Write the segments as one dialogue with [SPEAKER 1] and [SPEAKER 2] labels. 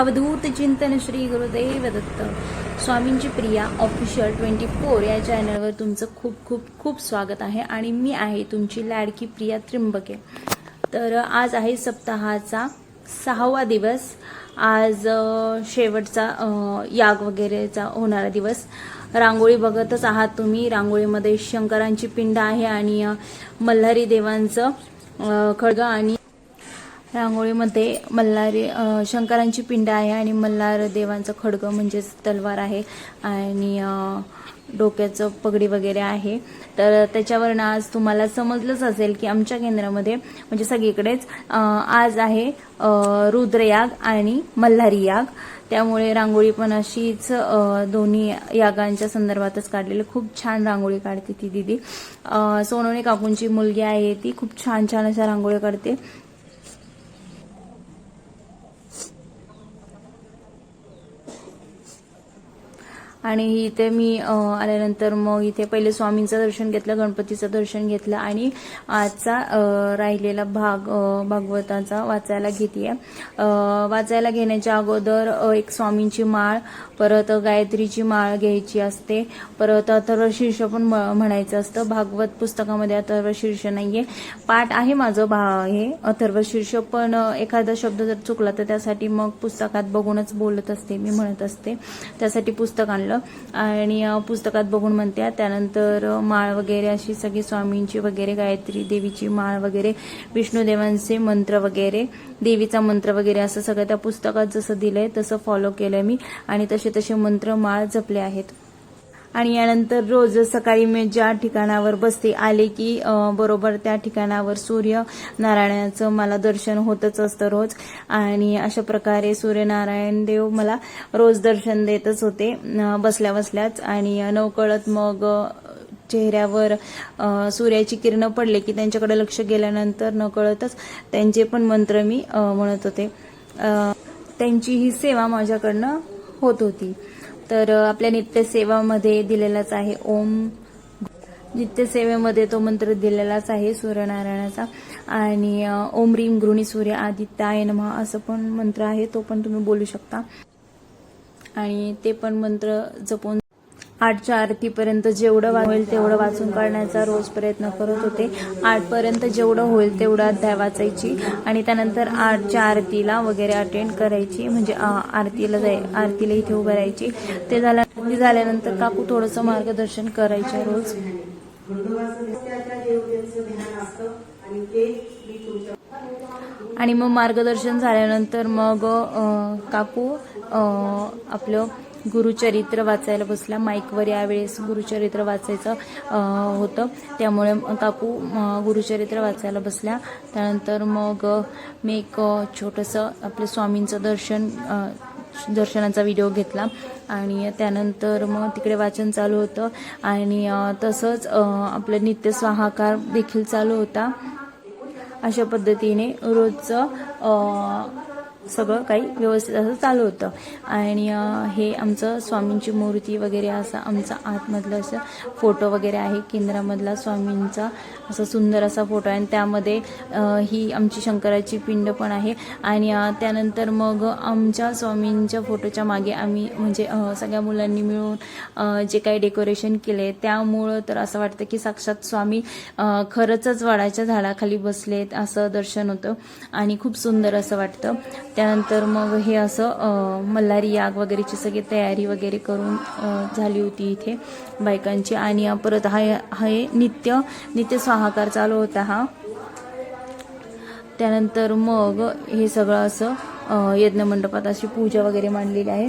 [SPEAKER 1] अवधूत चिंतन श्री गुरुदेव दत्त स्वामींची Priya official twenty four या चॅनलवर तुमचं खूप खूप खूप स्वागत आहे आणि मी आहे तुमची लाडकी प्रिया त्रिंबके तर आज आहे सप्ताहाचा सहावा दिवस. आज शेवटचा याग वगैरेचा होणारा दिवस. रांगोळी बघतच आहात तुम्ही. रांगोळीमध्ये शंकरांची पिंड आहे आणि मल्हारी देवांचं अ, आणि रांगोळीमध्ये मल्हारी शंकरांची पिंड आहे आणि मल्हार देवांचं खडगं म्हणजेच तलवार आहे आणि डोक्याचं पगडी वगैरे आहे. तर त्याच्यावरनं आज तुम्हाला समजलंच असेल की आमच्या केंद्रामध्ये म्हणजे सगळीकडेच आज आहे रुद्रयाग आणि मल्हारी याग. त्यामुळे रांगोळी पण अशीच दोन्ही यागांच्या संदर्भातच काढलेली. खूप छान रांगोळी काढते ती दिदी. सोनोनी काकूंची मुलगी आहे ती. खूप छान छान अशा रांगोळी काढते. आणि इथे मी आल्यानंतर मग इथे पहिले स्वामींचं दर्शन घेतलं गणपतीचं दर्शन घेतलं आणि आजचा राहिलेला भाग भागवताचा वाचायला घेते वाचायला घेण्याच्या अगोदर एक स्वामींची माळ परत गायत्रीची माळ घ्यायची असते. परत अथर्व शीर्ष पण म- म्हणायचं असतं. भागवत पुस्तकामध्ये अथर्व शीर्ष नाहीये. पाठ आहे माझं भा हे अथर्व शीर्ष पण एखादा शब्द जर चुकला तर त्यासाठी मग पुस्तकात बघूनच बोलत असते मी म्हणत असते. त्यासाठी पुस्तक आणलं आणि पुस्तकात बघून म्हणते त्यानंतर माळ वगैरे अशी सगळी स्वामींची वगैरे गायत्री देवीची माळ वगैरे विष्णुदेवांचे मंत्र वगैरे देवीचा मंत्र वगैरे असं सगळं त्या पुस्तकात जसं दिलंय तसं फॉलो केलंय मी. आणि तसे तसे मंत्र माळ जपले आहेत. आणि यानंतर रोज सकाळी मी ज्या ठिकाणावर बसते आले की बरोबर त्या ठिकाणावर सूर्य नारायणाचं मला दर्शन होतच असतं रोज. आणि अशा प्रकारे सूर्यनारायण देव मला रोज दर्शन देतच होते बसल्या बसल्याच. आणि नवकळत मग चेहऱ्यावर सूर्याची किरणं पडले की त्यांच्याकडे लक्ष गेल्यानंतर नकळतच त्यांचे पण मंत्र मी म्हणत होते. त्यांची ही सेवा माझ्याकडनं होत होती. तर आपल्या नित्यसेवामध्ये दिलेलाच आहे ओम. नित्यसेवेमध्ये तो मंत्र दिलेलाच आहे सूर्यनारायणाचा. आणि ओम रीम गृणी सूर्य आदित्याय नमः असं पण मंत्र आहे तो पण तुम्ही बोलू शकता. आणि ते पण मंत्र जपून आठच्या आरतीपर्यंत जेवढं होईल तेवढं वाचून काढण्याचा रोज प्रयत्न करत होते. आठपर्यंत जेवढं होईल तेवढं अध्याय वाचायची आणि त्यानंतर आठच्या आरतीला वगैरे अटेंड करायची. म्हणजे आरतीला जाय आरतीला इथे उभं राहायची. ते झाल्या ते झाल्यानंतर काकू थोडंसं मार्गदर्शन करायचे रोज. आणि मग मार्गदर्शन झाल्यानंतर मग काकू आपलं गुरुचरित्र वाचायला बसल्या माईकवर यावेळेस गुरुचरित्र वाचायचं होतं. त्यामुळे काकू गुरुचरित्र वाचायला बसल्या. त्यानंतर मग मी एक छोटंसं आपलं स्वामींचं दर्शन दर्शनाचा व्हिडिओ घेतला. आणि त्यानंतर मग तिकडे वाचन चालू होतं. आणि तसंच आपलं नित्य स्वाहाकार देखील चालू होता. अशा पद्धतीने रोजचं सगळं काही व्यवस्थित असं चालू होतं. आणि हे आमचं स्वामींची मूर्ती वगैरे असं आमचा आतमधलं असं फोटो वगैरे आहे केंद्रामधला स्वामींचा असा सुंदर असा फोटो आहे. आणि त्यामध्ये ही आमची शंकराची पिंड पण आहे. आणि त्यानंतर मग आमच्या स्वामींच्या फोटोच्या मागे आम्ही म्हणजे सगळ्या मुलांनी मिळून जे काही डेकोरेशन केले त्यामुळं तर असं वाटतं की साक्षात स्वामी खरंचच खरंच वडाच्या झाडाखाली बसलेत असं दर्शन होतं. आणि खूप सुंदर असं वाटतं. त्यानंतर मग हे असं मल्हारी याग वगैरेची सगळी तयारी वगैरे करून झाली होती इथे बायकांची. आणि परत हा हे नित्य नित्य स्वाहाकार चालू होता हा. त्यानंतर मग हे सगळं असं यज्ञमंडपात अशी पूजा वगैरे मांडलेली आहे.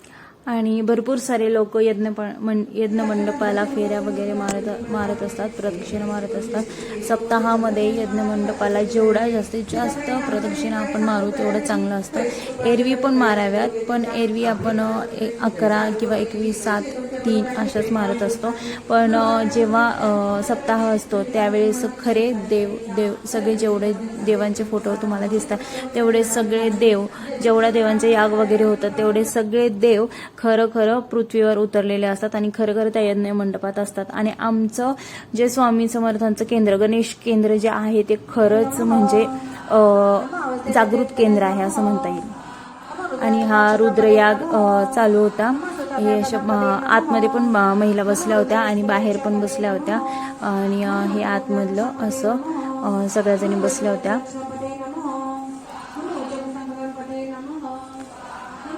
[SPEAKER 1] आणि भरपूर सारे लोक यज्ञ पण यज्ञ मंडपाला फेऱ्या वगैरे मारत मारत असतात प्रदक्षिणा मारत असतात. सप्ताहामध्ये यज्ञ मंडपाला जेवढा जास्तीत जास्त प्रदक्षिणा आपण मारू तेवढं चांगलं असतं. एरवी पण माराव्यात पण एरवी आपण अकरा किंवा एकवीस सात तीन अशाच मारत असतो. पण जेव्हा सप्ताह असतो त्यावेळेस खरे देव देव सगळे जेवढे देवांचे फोटो तुम्हाला दिसतात तेवढे सगळे देव जेवढ्या देवांचे याग वगैरे होतात तेवढे सगळे देव खरं खरं पृथ्वीवर उतरलेले असतात आणि खरं खरं त्या यज्ञ मंडपात असतात. आणि आमचं जे स्वामी समर्थांचं केंद्र गणेश केंद्र जे आहे ते खरंच म्हणजे जागृत केंद्र आहे असं म्हणता येईल. आणि हा रुद्रयाग चालू होता. हे अशा आतमध्ये पण महिला बसल्या होत्या आणि बाहेर पण बसल्या होत्या. आणि हे आतमधलं असं सगळ्याजणी सगळ्या जणी बसल्या होत्या.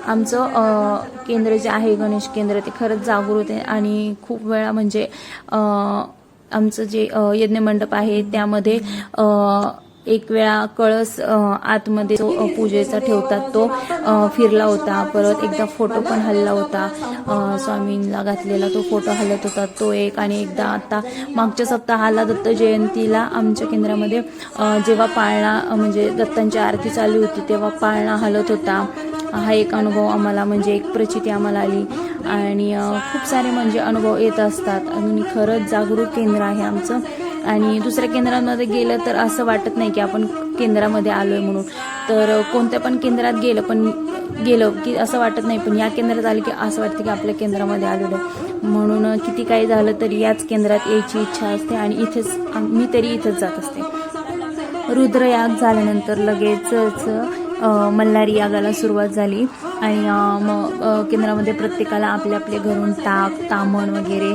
[SPEAKER 1] आमचं केंद्र जे आहे गणेश केंद्र ते खरंच जागृत आहे आणि खूप वेळा म्हणजे आमचं जे यज्ञमंडप यज्ञ मंडप आहे त्यामध्ये एक वेळा कळस आतमध्ये जो पूजेचा ठेवतात तो फिरला होता. परत एकदा फोटो पण हलला होता. स्वामींना घातलेला तो फोटो हलत होता. तो एक आणि एकदा आता मागच्या सप्ताहाला दत्त जयंतीला आमच्या केंद्रामध्ये जेव्हा पाळणा म्हणजे दत्तांची आरती चालू होती तेव्हा पाळणा हलत होता. हा एक अनुभव आम्हाला म्हणजे एक प्रचिती आम्हाला आली. आणि खूप सारे म्हणजे अनुभव येत असतात. आणि खरंच जागरूक केंद्र आहे आमचं. आणि दुसऱ्या केंद्रांमध्ये गेलं तर असं वाटत नाही की आपण केंद्रामध्ये आलोय म्हणून. तर कोणत्या पण केंद्रात गेलं पण गेलं की असं वाटत नाही. पण या केंद्रात आलं की असं वाटतं की आपल्या केंद्रामध्ये आलेलं आहे. म्हणून किती काही झालं तरी याच केंद्रात यायची इच्छा असते आणि इथेच मी तरी इथेच जात असते. रुद्रयाग झाल्यानंतर लगेचच मल्हारी यागाला सुरुवात झाली. आणि मग केंद्रामध्ये प्रत्येकाला आपले आपले घरून ताक तामण वगैरे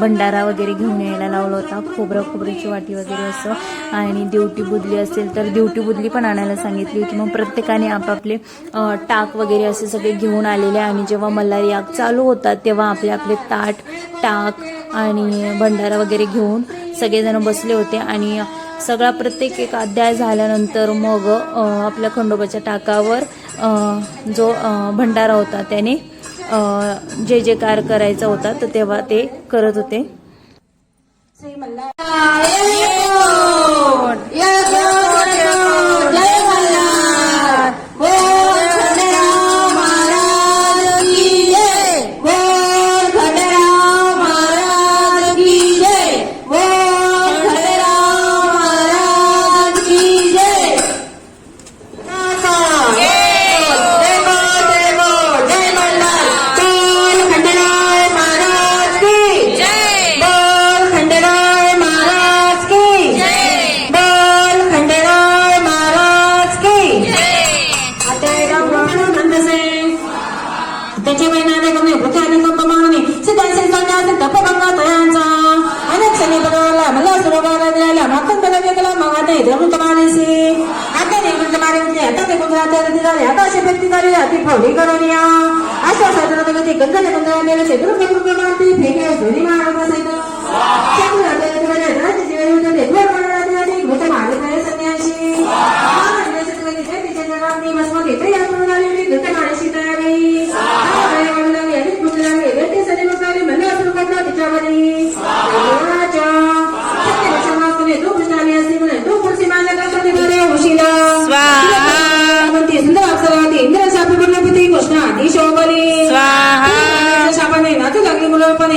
[SPEAKER 1] भंडारा वगैरे घेऊन यायला लावला होता. खोबरं खोबऱ्याची वाटी वगैरे असं. आणि दिवटी बुदली असेल तर दिवटी बुदली पण आणायला सांगितली होती. मग प्रत्येकाने आपापले टाक वगैरे असे सगळे घेऊन आलेले. आणि जेव्हा मल्हारी याग चालू होतात तेव्हा आपले आपले ताट टाक आणि भंडारा वगैरे घेऊन सगळेजण बसले होते आणि सगळा प्रत्येक एक अध्याय झाल्यानंतर मग आपल्या खंडोबाच्या टाकावर जो भंडारा होता त्याने जे जे कार करायचा होता तर तेव्हा ते करत होते.
[SPEAKER 2] श्री आता अशी व्यक्ती झाली अति फवडी करून या अशा साधारण गती गंगाने गंगा मेले ते दुर्ग दुर्ग मारती फेके धुनी मारत असायचं शेतू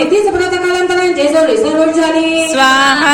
[SPEAKER 2] मुलं पण तीच प्रत कालांतराने जे जवळ सर्व झाली
[SPEAKER 3] स्वाहा.